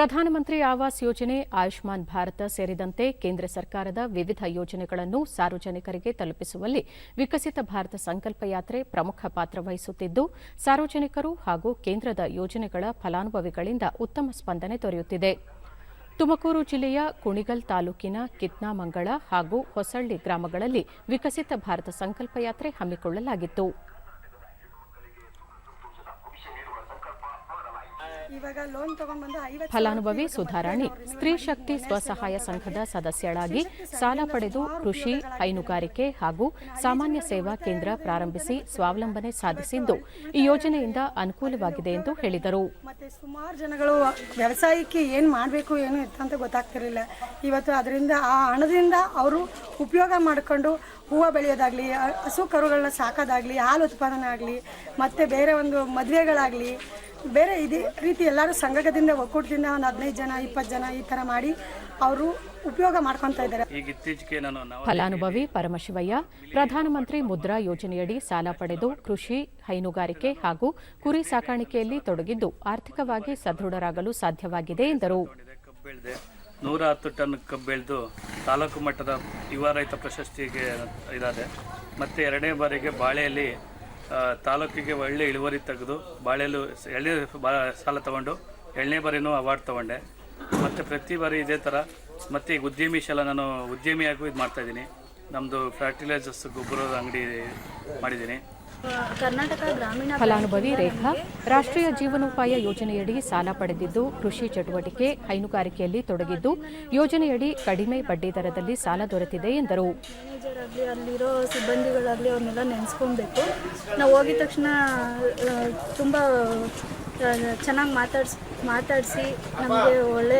ಪ್ರಧಾನಮಂತ್ರಿ ಆವಾಸ್ ಯೋಜನೆ, ಆಯುಷ್ಮಾನ್ ಭಾರತ ಸೇರಿದಂತೆ ಕೇಂದ್ರ ಸರ್ಕಾರದ ವಿವಿಧ ಯೋಜನೆಗಳನ್ನು ಸಾರ್ವಜನಿಕರಿಗೆ ತಲುಪಿಸುವಲ್ಲಿ ವಿಕಸಿತ ಭಾರತ ಸಂಕಲ್ಪ ಯಾತ್ರೆ ಪ್ರಮುಖ ಪಾತ್ರ ವಹಿಸುತ್ತಿದ್ದು, ಸಾರ್ವಜನಿಕರು ಹಾಗೂ ಕೇಂದ್ರದ ಯೋಜನೆಗಳ ಫಲಾನುಭವಿಗಳಿಂದ ಉತ್ತಮ ಸ್ಪಂದನೆ ದೊರೆಯುತ್ತಿದೆ. ತುಮಕೂರು ಜಿಲ್ಲೆಯ ಕುಣಿಗಲ್ ತಾಲೂಕಿನ ಕಿತ್ನಾಮಂಗಳ ಹಾಗೂ ಹೊಸಳ್ಳಿ ಗ್ರಾಮಗಳಲ್ಲಿ ವಿಕಸಿತ ಭಾರತ ಸಂಕಲ್ಪ ಯಾತ್ರೆ ಹಮ್ಮಿಕೊಳ್ಳಲಾಗಿತ್ತು. ಫಲಾನುಭವಿ ಸುಧಾರಾಣಿ ಸ್ತ್ರೀ ಶಕ್ತಿ ಸ್ವಸಹಾಯ ಸಂಘದ ಸದಸ್ಯಳಾಗಿ ಸಾಲ ಪಡೆದು ಕೃಷಿ ಹೈನುಗಾರಿಕೆ ಹಾಗೂ ಸಾಮಾನ್ಯ ಸೇವಾ ಕೇಂದ್ರ ಪ್ರಾರಂಭಿಸಿ ಸ್ವಾವಲಂಬನೆ ಸಾಧಿಸಿದ್ದು. ಈ ಯೋಜನೆಯಿಂದ ಅನುಕೂಲವಾಗಿದೆ ಎಂದು ಹೇಳಿದರು. ಮತ್ತೆ ಸುಮಾರು ಜನಗಳು ವ್ಯವಸಾಯಕ್ಕೆ ಏನು ಮಾಡಬೇಕು ಏನು ಅಂತ ಗೊತ್ತಾಗ್ತಿರಲಿಲ್ಲ. ಇವತ್ತು ಅದರಿಂದ ಆ ಹಣದಿಂದ ಅವರು ಉಪಯೋಗ ಮಾಡಿಕೊಂಡು ಹೂವು ಬೆಳೆಯೋದಾಗಲಿ ಹಸು ಕರುಗಳನ್ನ ಸಾಕೋದಾಗಲಿ ಹಾಲು ಉತ್ಪಾದನೆ ಆಗಲಿ ಮತ್ತು ಬೇರೆ ಒಂದು ಮದುವೆಗಳಾಗಲಿ ಬೇರೆ ಇದೇ ರೀತಿ ಎಲ್ಲರೂ ಸಂಘದಿಂದ ಒಕ್ಕೂಟದಿಂದ ಒಂದು ಹದಿನೈದು ಜನ ಇಪ್ಪತ್ತು ಜನ ಈ ಥರ ಮಾಡಿ ಅವರು ಉಪಯೋಗ ಮಾಡ್ಕೊತಾ ಇದ್ದಾರೆ. ಫಲಾನುಭವಿ ಪರಮಶಿವಯ್ಯ ಪ್ರಧಾನಮಂತ್ರಿ ಮುದ್ರಾ ಯೋಜನೆಯಡಿ ಸಾಲ ಪಡೆದು ಕೃಷಿ ಹೈನುಗಾರಿಕೆ ಹಾಗೂ ಕುರಿ ಸಾಕಾಣಿಕೆಯಲ್ಲಿ ತೊಡಗಿದ್ದು ಆರ್ಥಿಕವಾಗಿ ಸದೃಢರಾಗಲು ಸಾಧ್ಯವಾಗಿದೆ ಎಂದರು. ಬೆಳೆದೆ, ಕಬ್ಬು ಬೆಳೆದೆ ನೂರ ಹತ್ತು ಟನ್ ಕಬ್ಬು ಬೆಳೆದು ತಾಲೂಕು ಮಟ್ಟದ ಯುವ ರೈತ ಪ್ರಶಸ್ತಿಗೆ ಇದಾದೆ. ಮತ್ತೆ ಎರಡನೇ ಬಾರಿಗೆ ಬಾಳೆಯಲ್ಲಿ ತಾಲೂಕಿಗೆ ಒಳ್ಳೆ ಇಳುವರಿ ತೆಗೆದು ಬಾಳೆಲು ಎಳ್ಳೆ ಸಾಲ ತಗೊಂಡು ಎಳ್ಳನೇ ಬಾರಿನೂ ಅವಾರ್ಡ್ ತೊಗೊಂಡೆ. ಮತ್ತು ಪ್ರತಿ ಬಾರಿ ಇದೇ ಥರ ಮತ್ತು ಈಗ ಉದ್ಯಮಿ ಶಾಲ ನಾನು ಉದ್ಯಮಿಯಾಗೂ ಇದು ಮಾಡ್ತಾಯಿದ್ದೀನಿ ನಮ್ಮದು ಫರ್ಟಿಲೈಸರ್ಸ್ ಗೊಬ್ಬರದ ಅಂಗಡಿ ಮಾಡಿದ್ದೀನಿ. ಫಲಾನುಭವಿ ರೇಖಾ ರಾಷ್ಟ್ರೀಯ ಜೀವನೋಪಾಯ ಯೋಜನೆಯಡಿ ಸಾಲ ಪಡೆದಿದ್ದು ಕೃಷಿ ಚಟುವಟಿಕೆ ಹೈನುಗಾರಿಕೆಯಲ್ಲಿ ತೊಡಗಿದ್ದು ಯೋಜನೆಯಡಿ ಕಡಿಮೆ ಬಡ್ಡಿ ದರದಲ್ಲಿ ಸಾಲ ದೊರೆತಿದೆ ಎಂದರು. ಅಲ್ಲಿರೋ ಸಿಬ್ಬಂದಿಗಳಾಗಲಿ ಅವ್ರನ್ನೆಲ್ಲ ನೆನೆಸ್ಕೊಬೇಕು. ನಾವು ಹೋಗಿದ ತಕ್ಷಣ ತುಂಬ ಚೆನ್ನಾಗಿ ಮಾತಾಡ್ಸ್ ಮಾತಾಡಿಸಿ ನಮಗೆ ಒಳ್ಳೆ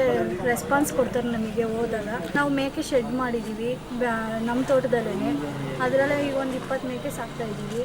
ರೆಸ್ಪಾನ್ಸ್ ಕೊಡ್ತಾರೆ ನಮಗೆ ಹೋದಾಗ. ನಾವು ಮೇಕೆ ಶೆಡ್ ಮಾಡಿದ್ದೀವಿ ನಮ್ಮ ತೋಟದಲ್ಲೇ ಅದರಲ್ಲೇ ಈಗ ಒಂದು ಇಪ್ಪತ್ತು ಮೇಕೆ ಸಾಕ್ತಾ ಇದ್ದೀವಿ